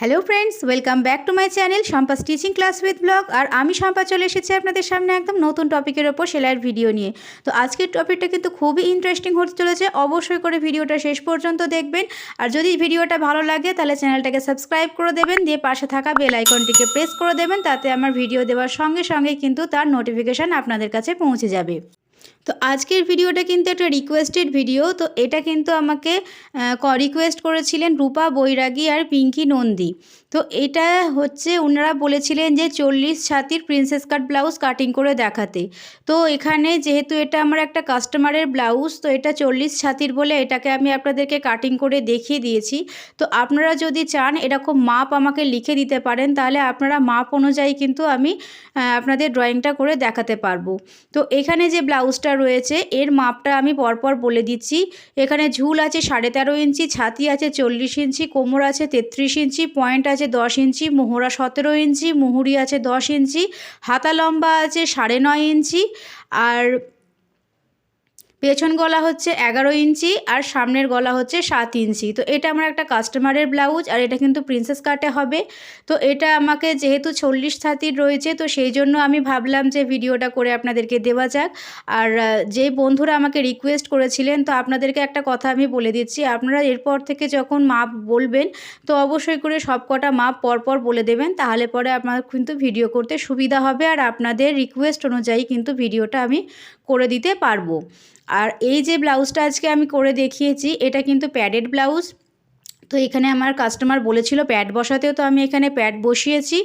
Hello friends welcome back to my channel Shampa stitching class with blog আর আমি শম্পা চলে এসেছি আপনাদের সামনে একদম নতুন টপিকের ওপর সেলাইয়ের ভিডিও নিয়ে। তো আজকের টপিকটা কিন্তু খুবই ইন্টারেস্টিং হতে চলেছে। অবশ্যই করে ভিডিওটা শেষ পর্যন্ত দেখবেন। আর যদি ভিডিওটা ভালো লাগে, তাহলে চ্যানেলটাকে সাবস্ক্রাইব করে দেবেন। দিয়ে পাশে থাকা বেল আইকনটিকে প্রেস করে দেবেন। তাতে আমার ভিডিও দেওয়ার সঙ্গে সঙ্গে কিন্তু তার নোটিফিকেশান আপনাদের কাছে পৌঁছে যাবে। তো আজকের ভিডিওটা কিন্তু একটা রিকোয়েস্টেড ভিডিও তো এটা কিন্তু আমাকে ক রিকোয়েস্ট করেছিলেন রূপা, বৈরাগী আর পিঙ্কি নন্দী। তো এটা হচ্ছে ওনারা বলেছিলেন যে চল্লিশ ছাতির প্রিন্সেস কাট ব্লাউজ কাটিং করে দেখাতে। তো এখানে যেহেতু এটা আমার একটা কাস্টমারের ব্লাউজ তো এটা চল্লিশ ছাতির বলে এটাকে আমি আপনাদেরকে কাটিং করে দেখিয়ে দিয়েছি। তো আপনারা যদি চান এরকম মাপ আমাকে লিখে দিতে পারেন, তাহলে আপনারা মাপ অনুযায়ী কিন্তু আমি আপনাদের ড্রয়িংটা করে দেখাতে পারব। তো এখানে যে ব্লাউজটা রয়েছে। এর মাপটা আমি পরপর বলে দিচ্ছি। এখানে ঝুল আছে সাড়ে তেরো ইঞ্চি, ছাতি আছে চল্লিশ ইঞ্চি, কোমর আছে তেত্রিশ ইঞ্চি, পয়েন্ট আছে দশ ইঞ্চি, মোহরা সতেরো ইঞ্চি, মুহুরি আছে দশ ইঞ্চি, হাতা লম্বা আছে সাড়ে নয় ইঞ্চি, আর পেছন গলা হচ্ছে এগারো ইঞ্চি আর সামনের গলা হচ্ছে সাত ইঞ্চি। তো এটা আমার একটা কাস্টমারের ব্লাউজ আর এটা কিন্তু প্রিন্সেস কাটে হবে। তো এটা আমাকে যেহেতু চল্লিশ ছাতির রয়েছে, তো সেই জন্য আমি ভাবলাম যে ভিডিওটা করে আপনাদেরকে দেওয়া যাক। আর যে বন্ধুরা আমাকে রিকোয়েস্ট করেছিলেন, তো আপনাদেরকে একটা কথা আমি বলে দিচ্ছি। আপনারা এরপর থেকে যখন মাপ বলবেন, তো অবশ্যই করে সব কটা মাপ পরপর বলে দেবেন, তাহলে পরে আমার কিন্তু ভিডিও করতে সুবিধা হবে। আর আপনাদের রিকোয়েস্ট অনুযায়ী কিন্তু ভিডিওটা আমি করে দিতে পারব। আর এই যে ব্লাউজটা আজকে আমি করে দেখিয়েছি, এটা কিন্তু প্যাডেড ব্লাউজ। তো এখানে আমার কাস্টমার বলেছিল প্যাড বসাতেও, তো আমি এখানে প্যাড বসিয়েছি।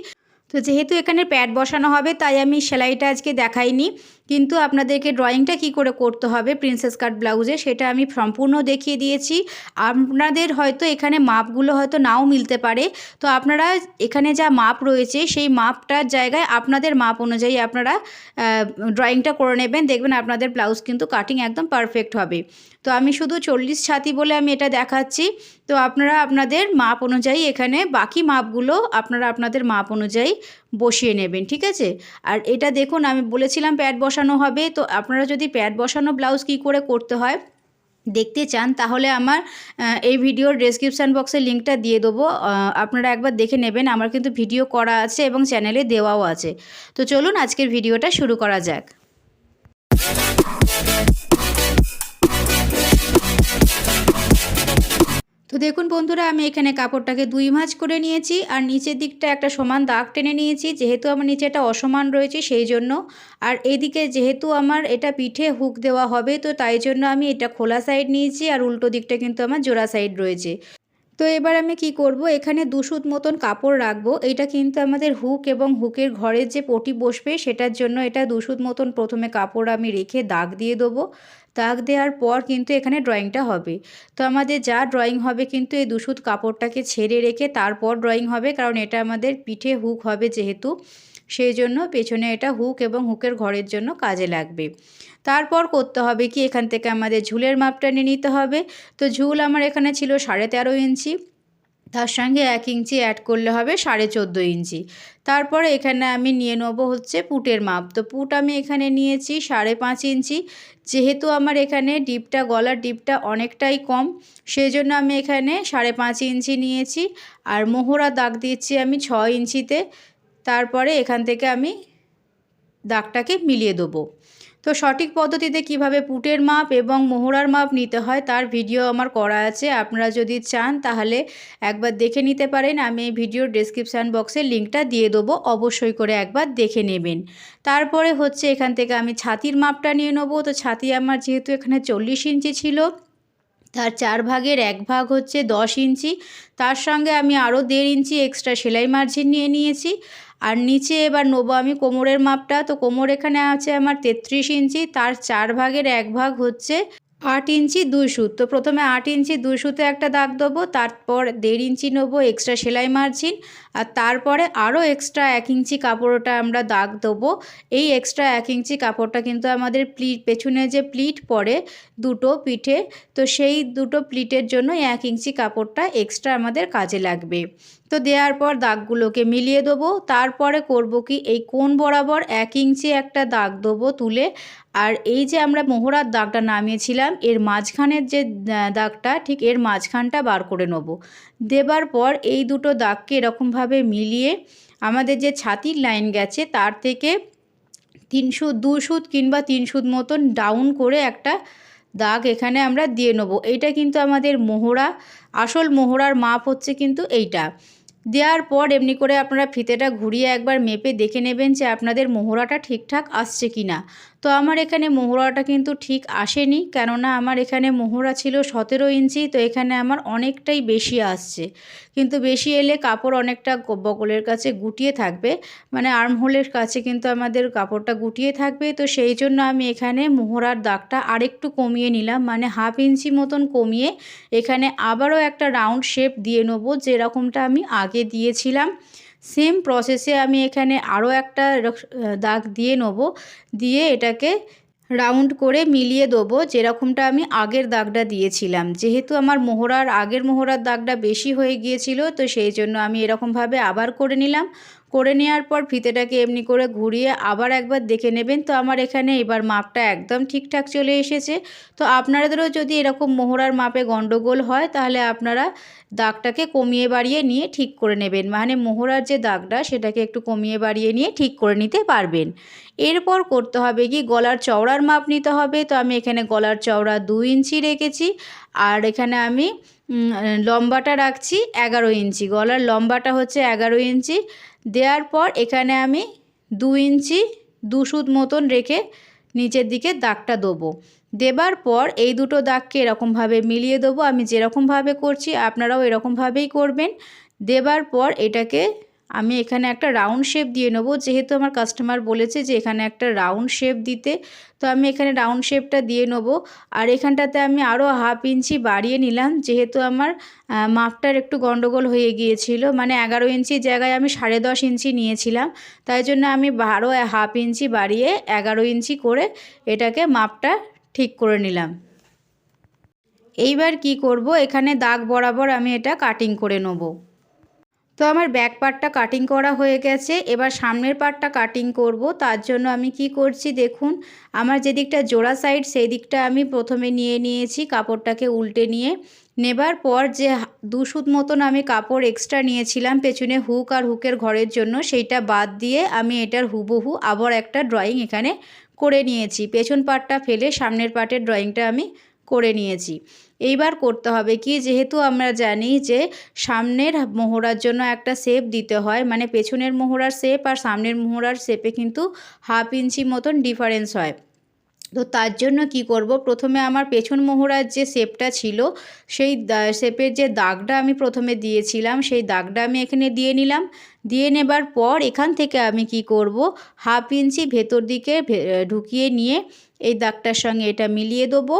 তো যেহেতু এখানে প্যাড বসানো হবে, তাই আমি সেলাইটা আজকে দেখাইনি। কিন্তু আপনাদেরকে ড্রয়িংটা কি করে করতে হবে প্রিন্সেস কাট ব্লাউজে সেটা আমি সম্পূর্ণ দেখিয়ে দিয়েছি। আপনাদের হয়তো এখানে মাপগুলো হয়তো নাও মিলতে পারে। তো আপনারা এখানে যা মাপ রয়েছে, সেই মাপটার জায়গায় আপনাদের মাপ অনুযায়ী আপনারা ড্রয়িংটা করে নেবেন। দেখবেন আপনাদের ব্লাউজ কিন্তু কাটিং একদম পারফেক্ট হবে। তো আমি শুধু চল্লিশ ছাতি বলে আমি এটা দেখাচ্ছি। তো আপনারা আপনাদের মাপ অনুযায়ী এখানে বাকি মাপগুলো আপনারা আপনাদের মাপ অনুযায়ী বসিয়ে নেবেন, ঠিক আছে? আর এটা দেখুন, আমি বলেছিলাম প্যাড বসানো হবে, তো আপনারা যদি প্যাড বসানো ব্লাউজ কি করে করতে হয় দেখতে চান, তাহলে আমার এই ভিডিওর ডেসক্রিপশান বক্সে লিঙ্কটা দিয়ে দেবো। আপনারা একবার দেখে নেবেন, আমার কিন্তু ভিডিও করা আছে এবং চ্যানেলে দেওয়াও আছে। তো চলুন আজকের ভিডিওটা শুরু করা যাক। তো দেখুন বন্ধুরা, আমি এখানে কাপড়টাকে দুই ভাঁজ করে নিয়েছি আর নিচের দিকটা একটা সমান দাগ টেনে নিয়েছি। যেহেতু আমার নিচে একটা অসমান রয়েছে, সেই জন্য। আর এদিকে যেহেতু আমার এটা পিঠে হুক দেওয়া হবে, তো তাই জন্য আমি এটা খোলা সাইড নিয়েছি আর উল্টো দিকটা কিন্তু আমার জোড়া সাইড রয়েছে। তো এবার আমি কি করব? এখানে দুশুত মতন কাপড় রাখব। এটা কিন্তু আমাদের হুক এবং হুকের ঘরের যে পটি বসবে, সেটার জন্য এটা দুশুত মতন প্রথমে কাপড় আমি রেখে দাগ দিয়ে দেবো। দাগ দেওয়ার পর কিন্তু এখানে ড্রয়িংটা হবে। তো আমাদের যা ড্রয়িং হবে কিন্তু এই দুশুত কাপড়টাকে ছেড়ে রেখে তারপর ড্রয়িং হবে, কারণ এটা আমাদের পিঠে হুক হবে যেহেতু। সেই জন্য পেছনে এটা হুক এবং হুকের ঘরের জন্য কাজে লাগবে। তারপর করতে হবে কি? এখান থেকে আমাদের ঝুলের মাপটা নিয়ে নিতে হবে। তো ঝুল আমার এখানে ছিল সাড়ে তেরো ইঞ্চি, তার সঙ্গে এক ইঞ্চি অ্যাড করলে হবে সাড়ে চোদ্দ ইঞ্চি। তারপরে এখানে আমি নিয়ে নেব হচ্ছে পুটের মাপ। তো পুট আমি এখানে নিয়েছি সাড়ে পাঁচ ইঞ্চি। যেহেতু আমার এখানে ডিপটা, গলার ডিপটা অনেকটাই কম, সেই জন্য আমি এখানে সাড়ে পাঁচ ইঞ্চি নিয়েছি। আর মোহরা দাগ দিচ্ছি আমি ছ ইঞ্চিতে। তারপরে এখান থেকে আমি দাগটাকে মিলিয়ে দেবো। তো সঠিক পদ্ধতিতে কীভাবে পুটের মাপ এবং মোহরার মাপ নিতে হয় তার ভিডিও আমার করা আছে। আপনারা যদি চান তাহলে একবার দেখে নিতে পারেন। আমি ভিডিওর ডেসক্রিপশান বক্সে লিঙ্কটা দিয়ে দেবো। অবশ্যই করে একবার দেখে নেবেন। তারপরে হচ্ছে এখান থেকে আমি ছাতির মাপটা নিয়ে নেব। তো ছাতি আমার যেহেতু এখানে চল্লিশ ইঞ্চি ছিল, তার চার ভাগের এক ভাগ হচ্ছে দশ ইঞ্চি। তার সঙ্গে আমি আরও দেড় ইঞ্চি এক্সট্রা সেলাই মার্জিন নিয়ে নিয়েছি। আর নিচে এবার নেব আমি কোমরের মাপটা। তো কোমর এখানে আছে আমার তেত্রিশ ইঞ্চি, তার চার ভাগের এক ভাগ হচ্ছে আট ইঞ্চি দুই সুত। তো প্রথমে আট ইঞ্চি দুই সুতে একটা দাগ দেবো, তারপর দেড় ইঞ্চি নেব এক্সট্রা সেলাই মার্জিন আর তারপরে আরও এক্সট্রা এক ইঞ্চি কাপড়টা আমরা দাগ দেবো। এই এক্সট্রা এক ইঞ্চি কাপড়টা কিন্তু আমাদের প্লিট পেছনে যে প্লিট পরে দুটো পিঠে, তো সেই দুটো প্লিটের জন্য এক ইঞ্চি কাপড়টা এক্সট্রা আমাদের কাজে লাগবে। তো দেওয়ার পর দাগগুলোকে মিলিয়ে দেবো, তারপরে করব কি, এই কোন বরাবর এক ইঞ্চি একটা দাগ দেবো তুলে আর এই যে আমরা মোহরার দাগটা নামিয়েছিলাম, এর মাঝখানের যে দাগটা ঠিক এর মাঝখানটা বার করে নেব। দেবার পর এই দুটো দাগকে এরকমভাবে মিলিয়ে আমাদের যে ছাতির লাইন গেছে, তার থেকে তিন সুদ দু সুদ কিংবা তিন সুদ মতন ডাউন করে একটা দাগ এখানে আমরা দিয়ে নেব। এইটা কিন্তু আমাদের মোহরা, আসল মোহরার মাপ হচ্ছে কিন্তু এইটা। দেওয়ার পর এমনি করে আপনারা ফিতেটা ঘুরিয়ে একবার মেপে দেখে নেবেন যে আপনাদের মোহরাটা ঠিকঠাক আসছে কি না তো আমার এখানে মোহরাটা কিন্তু ঠিক আসেনি, কেননা আমার এখানে মোহরা ছিল সতেরো ইঞ্চি, তো এখানে আমার অনেকটাই বেশি আসছে। কিন্তু বেশি এলে কাপড় অনেকটা বকলের কাছে গুটিয়ে থাকবে মানে আর্মহোলের কাছে কিন্তু আমাদের কাপড়টা গুটিয়ে থাকবে, তো সেই জন্য আমি এখানে মোহরার দাগটা আরেকটু কমিয়ে নিলাম মানে হাফ ইঞ্চি মতন কমিয়ে এখানে আবারও একটা রাউন্ড শেপ দিয়ে নেব, যেরকমটা আমি আগে দিয়েছিলাম। সেম প্রসেসে আমি এখানে আরও একটা দাগ দিয়ে নেব। দিয়ে এটাকে রাউন্ড করে মিলিয়ে দেবো, যেরকমটা আমি আগের দাগটা দিয়েছিলাম। যেহেতু আমার মোহরার আগের মোহরার দাগটা বেশি হয়ে গিয়েছিল, তো সেই জন্য আমি এরকমভাবে আবার করে নিলাম। করে নেওয়ার পর ফিতেটাকে এমনি করে ঘুরিয়ে আবার একবার দেখে নেবেন। তো আমার এখানে এবার মাপটা একদম ঠিকঠাক চলে এসেছে। তো আপনাদেরও যদি এরকম মোহরার মাপে গণ্ডগোল হয়, তাহলে আপনারা দাগটাকে কমিয়ে বাড়িয়ে নিয়ে ঠিক করে নেবেন। মানে মোহরার যে দাগটা, সেটাকে একটু কমিয়ে বাড়িয়ে নিয়ে ঠিক করে নিতে পারবেন। এরপর করতে হবে কি, গলার চওড়ার মাপ নিতে হবে। তো আমি এখানে গলার চওড়া দু ইঞ্চি রেখেছি। আর এখানে আমি লম্বাটা রাখছি এগারো ইঞ্চি। গলার লম্বাটা হচ্ছে এগারো ইঞ্চি। দেওয়ার পর এখানে আমি দু ইঞ্চি দুসুদ মতন রেখে নিচের দিকে দাগটা দেবো। দেবার পর এই দুটো দাগকে এরকমভাবে মিলিয়ে দেবো। আমি যেরকমভাবে করছি, আপনারাও এরকমভাবেই করবেন। দেবার পর এটাকে আমি এখানে একটা রাউন্ড শেপ দিয়ে নেব। যেহেতু আমার কাস্টমার বলেছে যে এখানে একটা রাউন্ড শেপ দিতে, তো আমি এখানে রাউন্ড শেপটা দিয়ে নেব। আর এখানটাতে আমি আরও হাফ ইঞ্চি বাড়িয়ে নিলাম। যেহেতু আমার মাপটার একটু গন্ডগোল হয়ে গিয়েছিল। মানে এগারো ইঞ্চির জায়গায় আমি সাড়ে দশ ইঞ্চি নিয়েছিলাম। তাই জন্য আমি আরও হাফ ইঞ্চি বাড়িয়ে এগারো ইঞ্চি করে এটাকে মাপটা ঠিক করে নিলাম। এইবার কি করব? এখানে দাগ বরাবর আমি এটা কাটিং করে নেব। তো আমার ব্যাক পার্টটা কাটিং করা হয়ে গেছে। এবার সামনের পার্টটা কাটিং করব। তার জন্য আমি কি করছি দেখুন, আমার যে দিকটা জোড়া সাইড সেই দিকটা আমি প্রথমে নিয়ে নিয়েছি কাপড়টাকে উল্টে নিয়ে। নেবার পর যে দুশুদ মতন আমি কাপড় এক্সট্রা নিয়েছিলাম পেছনে হুক আর হুকের ঘরের জন্য, সেইটা বাদ দিয়ে আমি এটার হুবহু আবার একটা ড্রয়িং এখানে করে নিয়েছি। পেছন পার্টটা ফেলে সামনের পার্টের ড্রয়িংটা আমি করে নিয়েছি। এইবার করতে হবে কি? যেহেতু আমরা জানি যে সামনের মোহরার জন্য একটা শেপ দিতে হয় মানে পেছনের মোহরার শেপ আর সামনের মোহরার শেপে কিন্তু হাফ ইঞ্চি মতন ডিফারেন্স হয়। তো তার জন্য কি করব? প্রথমে আমার পেছন মোহরার যে শেপটা ছিল, সেই শেপের যে দাগটা আমি প্রথমে দিয়েছিলাম, সেই দাগটা আমি এখানে দিয়ে নিলাম। দিয়ে নেবার পর এখান থেকে আমি কি করব? হাফ ইঞ্চি ভেতর দিকে ঢুকিয়ে নিয়ে এই দাগটার সঙ্গে এটা মিলিয়ে দেবো।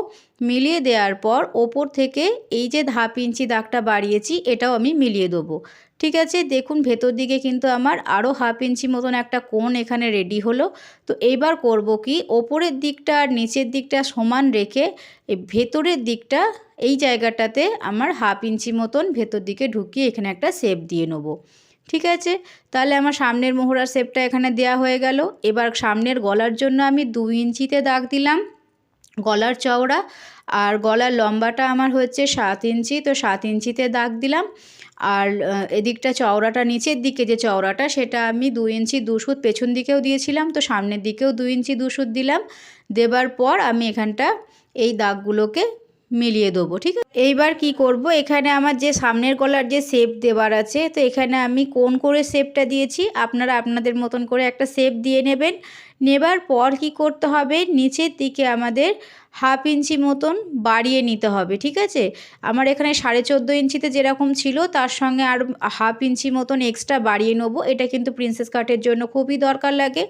মিলিয়ে দেওয়ার পর ওপর থেকে এই যে হাফ ইঞ্চি দাগটা বাড়িয়েছি, এটাও আমি মিলিয়ে দেবো। ঠিক আছে? দেখুন, ভেতর দিকে কিন্তু আমার আরও হাফ ইঞ্চি মতন একটা কোণ এখানে রেডি হলো। তো এইবার করব কি, ওপরের দিকটা আর নিচের দিকটা সমান রেখে ভেতরের দিকটা এই জায়গাটাতে আমার হাফ ইঞ্চি মতন ভেতর দিকে ঢুকিয়ে এখানে একটা শেপ দিয়ে নেব। ঠিক আছে? তাহলে আমার সামনের মোহরার শেপটা এখানে দেয়া হয়ে গেল। এবার সামনের গলার জন্য আমি দু ইঞ্চিতে দাগ দিলাম। গলার চওড়া আর গলার লম্বাটা আমার হচ্ছে সাত ইঞ্চি, তো সাত ইঞ্চিতে দাগ দিলাম। আর এদিকটা চওড়াটা নিচের দিকে যে চওড়াটা, সেটা আমি দু ইঞ্চি দুশুদ পেছন দিকেও দিয়েছিলাম, তো সামনের দিকেও দু ইঞ্চি দুশুদ দিলাম। দেবার পর আমি এখানটা এই দাগগুলোকে মিলিয়ে দেবো, ঠিক আছে? এইবার কি করব? এখানে আমার যে সামনের গলার যে শেপ দেবার আছে, তো এখানে আমি কোন করে শেপটা দিয়েছি? আপনারা আপনাদের মতন করে একটা শেপ দিয়ে নেবেন। নেবার পর কি করতে হবে? নিচের দিকে আমাদের হাফ ইঞ্চি মতন বাড়িয়ে নিতে হবে, ঠিক আছে? আমার এখানে সাড়ে চোদ্দ ইঞ্চিতে যেরকম ছিল, তার সঙ্গে আর হাফ ইঞ্চি মতন এক্সট্রা বাড়িয়ে নেব। এটা কিন্তু প্রিন্সেস কাটের জন্য খুবই দরকার লাগে।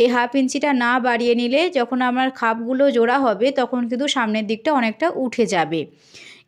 এই হাফ ইঞ্চিটা না বাড়িয়ে নিলে যখন আমার খাপগুলো জোড়া হবে, তখন কিন্তু সামনের দিকটা অনেকটা উঠে যাবে।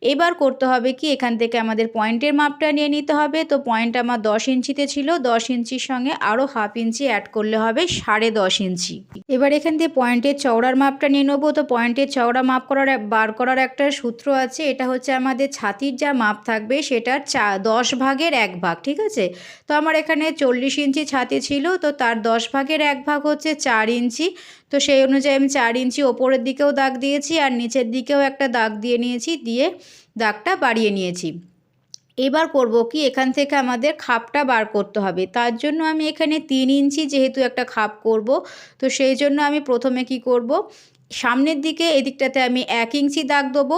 এবার করতে হবে কি? এখান থেকে আমাদের পয়েন্টের মাপটা নিয়ে নিতে হবে। তো পয়েন্ট আমার দশ ইঞ্চিতে ছিল। দশ ইঞ্চির সঙ্গে আরও হাফ ইঞ্চি অ্যাড করলে হবে সাড়ে দশ ইঞ্চি। এবার এখান থেকে পয়েন্টের চওড়ার মাপটা নিয়ে নেব। তো পয়েন্টের চওড়া মাপ করার বার করার একটা সূত্র আছে। এটা হচ্ছে আমাদের ছাতির যা মাপ থাকবে সেটার চা দশ ভাগের এক ভাগ, ঠিক আছে? তো আমার এখানে চল্লিশ ইঞ্চি ছাতি ছিল। তো তার দশ ভাগের এক ভাগ হচ্ছে চার ইঞ্চি। তো সেই অনুযায়ী আমি চার ইঞ্চি ওপরের দিকেও দাগ দিয়েছি আর নিচের দিকেও একটা দাগ দিয়ে নিয়েছি, দিয়ে দাগটা বাড়িয়ে নিয়েছি। এবার করব কি, এখান থেকে আমাদের খাপটা বার করতে হবে। তার জন্য আমি এখানে তিন ইঞ্চি যেহেতু একটা খাপ করব, তো সেই জন্য আমি প্রথমে কি করব, সামনের দিকে এদিকটাতে আমি এক ইঞ্চি দাগ দেবো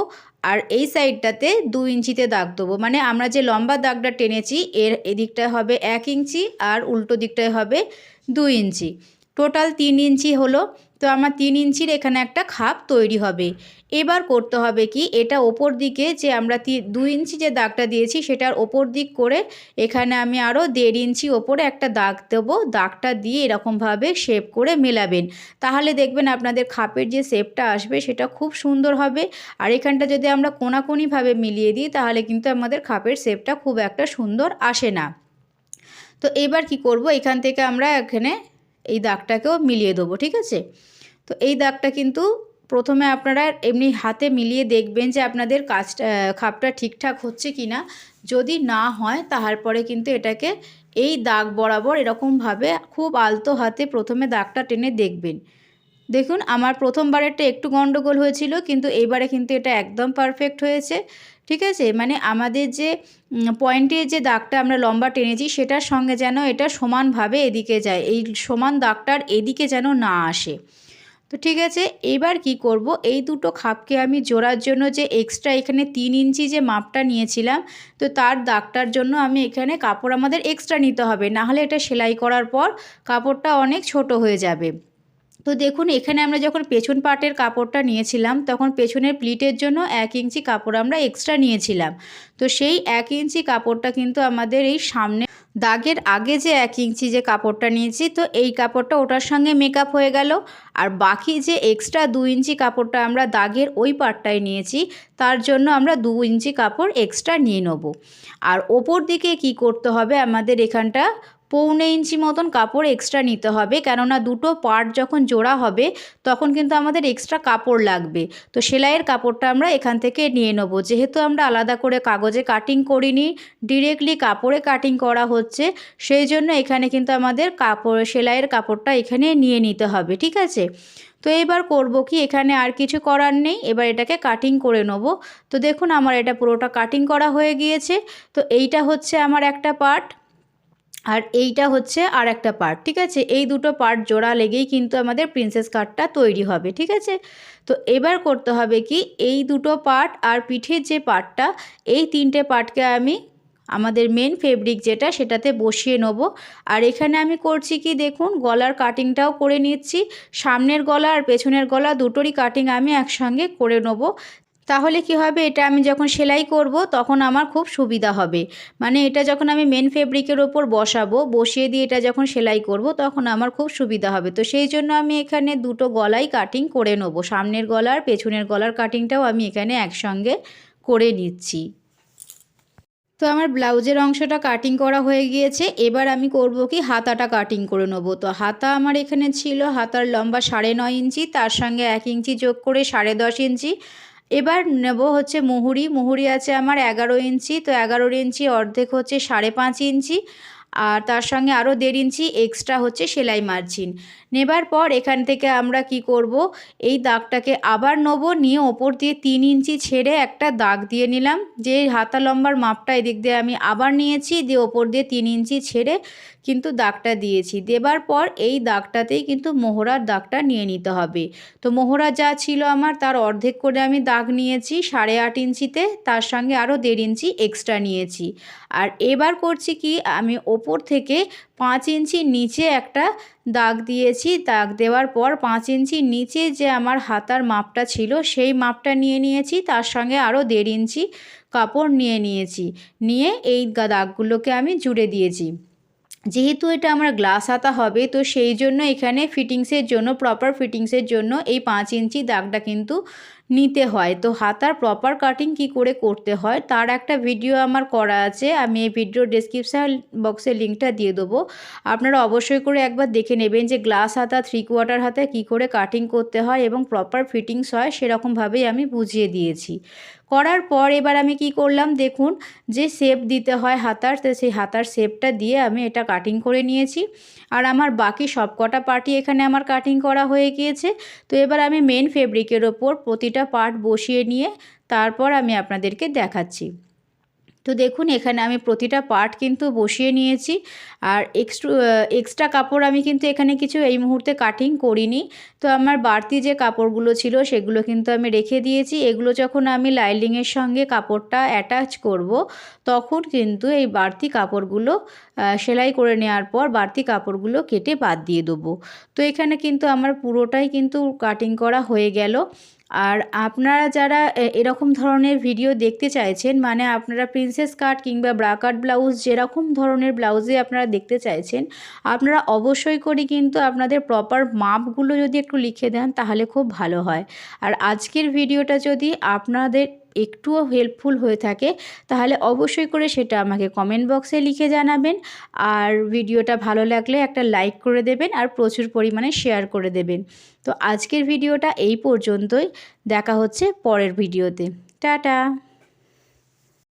আর এই সাইডটাতে দু ইঞ্চিতে দাগ দেবো। মানে আমরা যে লম্বা দাগটা টেনেছি, এর এদিকটায় হবে এক ইঞ্চি আর উল্টো দিকটায় হবে দু ইঞ্চি। টোটাল তিন ইঞ্চি হলো। তো আমার তিন ইঞ্চির এখানে একটা খাপ তৈরি হবে। এবার করতে হবে কি, এটা ওপর দিকে যে আমরা তি- দু ইঞ্চি যে দাগটা দিয়েছি, সেটার ওপর দিক করে এখানে আমি আরও দেড় ইঞ্চি ওপরে একটা দাগ দেবো। দাগটা দিয়ে এরকমভাবে শেপ করে মেলাবেন। তাহলে দেখবেন আপনাদের খাপের যে শেপটা আসবে, সেটা খুব সুন্দর হবে। আর এখানটা যদি আমরা কোনাকোনিভাবে মিলিয়ে দিই, তাহলে কিন্তু আমাদের খাপের শেপটা খুব একটা সুন্দর আসে না। তো এবার কি করব? এখান থেকে আমরা এখানে এই দাগটাকেও মিলিয়ে দেবো, ঠিক আছে? তো এই দাগটা কিন্তু প্রথমে আপনারা এমনি হাতে মিলিয়ে দেখবেন যে আপনাদের কাজটা, খাপটা ঠিকঠাক হচ্ছে কি না যদি না হয়, তারপরে কিন্তু এটাকে এই দাগ বরাবর এরকমভাবে খুব আলতো হাতে প্রথমে দাগটা টেনে দেখবেন। দেখুন, আমার প্রথমবারেরটা একটু গন্ডগোল হয়েছিল, কিন্তু এইবারে কিন্তু এটা একদম পারফেক্ট হয়েছে, ঠিক আছে? মানে আমাদের যে পয়েন্টের যে দাগটা আমরা লম্বা টেনেছি, সেটার সঙ্গে যেন এটা সমানভাবে এদিকে যায়, এই সমান দাগটার এদিকে যেন না আসে। তো ঠিক আছে, এবার কি করব? এই দুটো খাপকে আমি জোড়ার জন্য যে এক্সট্রা এখানে তিন ইঞ্চি যে মাপটা নিয়েছিলাম, তো তার দাগটার জন্য আমি এখানে কাপড় আমাদের এক্সট্রা নিতে হবে না হলে এটা সেলাই করার পর কাপড়টা অনেক ছোট হয়ে যাবে। তো দেখুন, এখানে আমরা যখন পেছন পাটের কাপড়টা নিয়েছিলাম, তখন পেছনের প্লিটের জন্য এক ইঞ্চি কাপড় আমরা এক্সট্রা নিয়েছিলাম। তো সেই এক ইঞ্চি কাপড়টা কিন্তু আমাদের এই সামনে দাগের আগে যে এক ইঞ্চি যে কাপড়টা নিয়েছি, তো এই কাপড়টা ওটার সঙ্গে মেকআপ হয়ে গেল। আর বাকি যে এক্সট্রা দু ইঞ্চি কাপড়টা আমরা দাগের ওই পাটটায় নিয়েছি, তার জন্য আমরা দু ইঞ্চি কাপড় এক্সট্রা নিয়ে নেব। আর ওপর দিকে কি করতে হবে আমাদের এখানটা? পৌনে ইঞ্চি মতন কাপড় এক্সট্রা নিতে হবে। কেননা দুটো পার্ট যখন জোড়া হবে, তখন কিন্তু আমাদের এক্সট্রা কাপড় লাগবে। তো সেলাইয়ের কাপড়টা আমরা এখান থেকে নিয়ে নেব। যেহেতু আমরা আলাদা করে কাগজে কাটিং করিনি ডিরেক্টলি কাপড়ে কাটিং করা হচ্ছে, সেই জন্য এখানে কিন্তু আমাদের কাপড়, সেলাইয়ের কাপড়টা এখানে নিয়ে নিতে হবে, ঠিক আছে? তো এবার করব কি, এখানে আর কিছু করার নেই, এবার এটাকে কাটিং করে নেব। তো দেখুন, আমার এটা পুরোটা কাটিং করা হয়ে গিয়েছে। তো এইটা হচ্ছে আমার একটা পার্ট আর এইটা হচ্ছে আর একটা পার্ট ঠিক আছে? এই দুটো পার্ট জোড়া লেগেই কিন্তু আমাদের প্রিন্সেস কাটটা তৈরি হবে, ঠিক আছে? তো এবার করতে হবে কি? এই দুটো পার্ট আর পিঠের যে পার্টটা এই তিনটে পার্টকে আমি আমাদের মেন ফেব্রিক যেটা, সেটাতে বসিয়ে নেব। আর এখানে আমি করছি কি? দেখুন, গলার কাটিংটাও করে নিচ্ছি। সামনের গলা আর পেছনের গলা দুটোরই কাটিং আমি একসঙ্গে করে নেব। তাহলে কি হবে? এটা আমি যখন সেলাই করব, তখন আমার খুব সুবিধা হবে। মানে এটা যখন আমি মেন ফেব্রিকের ওপর বসাবো, বসিয়ে দিয়ে এটা যখন সেলাই করব, তখন আমার খুব সুবিধা হবে। তো সেই জন্য আমি এখানে দুটো গলাই কাটিং করে নেব। সামনের গলার, পেছনের গলার কাটিংটাও আমি এখানে একসঙ্গে করে নিচ্ছি। তো আমার ব্লাউজের অংশটা কাটিং করা হয়ে গিয়েছে। এবার আমি করব কি? হাতাটা কাটিং করে নেব। তো হাতা আমার এখানে ছিল, হাতার লম্বা সাড়ে নয় ইঞ্চি, তার সঙ্গে এক ইঞ্চি যোগ করে সাড়ে দশ ইঞ্চি। এবার নেব হচ্ছে মুহুরি মুহুরি আছে আমার এগারো ইঞ্চি, তো এগারো ইঞ্চি অর্ধেক হচ্ছে সাড়ে পাঁচ ইঞ্চি। আর তার সঙ্গে আরও দেড় ইঞ্চি এক্সট্রা হচ্ছে সেলাই মার্জিন নেবার পর এখান থেকে আমরা কি করব? এই দাগটাকে আবার নেব, নিয়ে ওপর দিয়ে তিন ইঞ্চি ছেড়ে একটা দাগ দিয়ে নিলাম। যে হাতা লম্বার মাপটা এদিক দিয়ে আমি আবার নিয়েছি, দিয়ে ওপর দিয়ে তিন ইঞ্চি ছেড়ে কিন্তু দাগটা দিয়েছি। দেবার পর এই দাগটাতেই কিন্তু মোহরার দাগটা নিয়ে নিতে হবে। তো মোহরা যা ছিল আমার, তার অর্ধেক করে আমি দাগ নিয়েছি সাড়ে আট ইঞ্চিতে, তার সঙ্গে আরও দেড় ইঞ্চি এক্সট্রা নিয়েছি। আর এবার করছি কি, আমি ওপর থেকে পাঁচ ইঞ্চি নিচে একটা দাগ দিয়েছি। দাগ দেওয়ার পর পাঁচ ইঞ্চি নিচে যে আমার হাতার মাপটা ছিল, সেই মাপটা নিয়ে নিয়েছি। তার সঙ্গে আরও দেড় ইঞ্চি কাপড় নিয়ে নিয়েছি। নিয়ে এই দাগগুলোকে আমি জুড়ে দিয়েছি। যেহেতু এটা আমার গ্লাস হাতা হবে, তো সেই জন্য এখানে ফিটিংসের জন্য প্রপার ফিটিংসের জন্য এই পাঁচ ইঞ্চি দাগটা কিন্তু নিতে হয়। তো হাতার প্রপার কাটিং কি করে করতে হয়, তার একটা ভিডিও আমার করা আছে। আমি এই ভিডিও ডেসক্রিপশান বক্সে লিঙ্কটা দিয়ে দেবো। আপনারা অবশ্যই করে একবার দেখে নেবেন যে গ্লাস হাতা থ্রি কোয়ার্টার হাতায় কি করে কাটিং করতে হয় এবং প্রপার ফিটিংস হয়, সেরকমভাবেই আমি বুঝিয়ে দিয়েছি। করার পর এবার আমি কি করলাম, দেখুন, যে শেপ দিতে হয় হাতার, তো সেই হাতার শেপটা দিয়ে আমি এটা কাটিং করে নিয়েছি। আর আমার বাকি সব কটা পার্টি এখানে আমার কাটিং করা হয়ে গিয়েছে। তো এবার আমি মেন ফেব্রিকের ওপর প্রতিটা পার্ট বসিয়ে নিয়ে তারপর আমি আপনাদেরকে দেখাচ্ছি। তো দেখুন, এখানে আমি প্রতিটা পার্ট কিন্তু বসিয়ে নিয়েছি। আর এক্সট্রা এক্সট্রা কাপড় আমি কিন্তু এখানে কিছু এই মুহূর্তে কাটিং করিনি। তো আমার বাড়তি যে কাপড়গুলো ছিল, সেগুলো কিন্তু আমি রেখে দিয়েছি। এগুলো যখন আমি লাইলিংয়ের সঙ্গে কাপড়টা অ্যাটাচ করব, তখন কিন্তু এই বাড়তি কাপড়গুলো সেলাই করে নেওয়ার পর বাড়তি কাপড়গুলো কেটে বাদ দিয়ে দেবো। তো এখানে কিন্তু আমার পুরোটাই কিন্তু কাটিং করা হয়ে গেল। আর আপনারা যারা এরকম ধরনের ভিডিও দেখতে চাইছেন মানে আপনারা প্রিন্সেস কাট কিংবা ব্রাকাট ব্লাউজ যেরকম ধরনের ব্লাউজে আপনারা দেখতে চাইছেন, আপনারা অবশ্যই করে কিন্তু আপনাদের প্রপার মাপগুলো যদি একটু লিখে দেন, তাহলে খুব ভালো হয়। আর আজকের ভিডিওটা যদি আপনাদের একটুও হেল্পফুল হয়ে থাকে, তাহলে অবশ্যই করে সেটা আমাকে কমেন্ট বক্সে লিখে জানাবেন। আর ভিডিওটা ভালো লাগলে একটা লাইক করে দেবেন, আর প্রচুর পরিমাণে শেয়ার করে দেবেন। তো আজকের ভিডিওটা এই পর্যন্তই। দেখা হচ্ছে পরের ভিডিওতে। টাটা!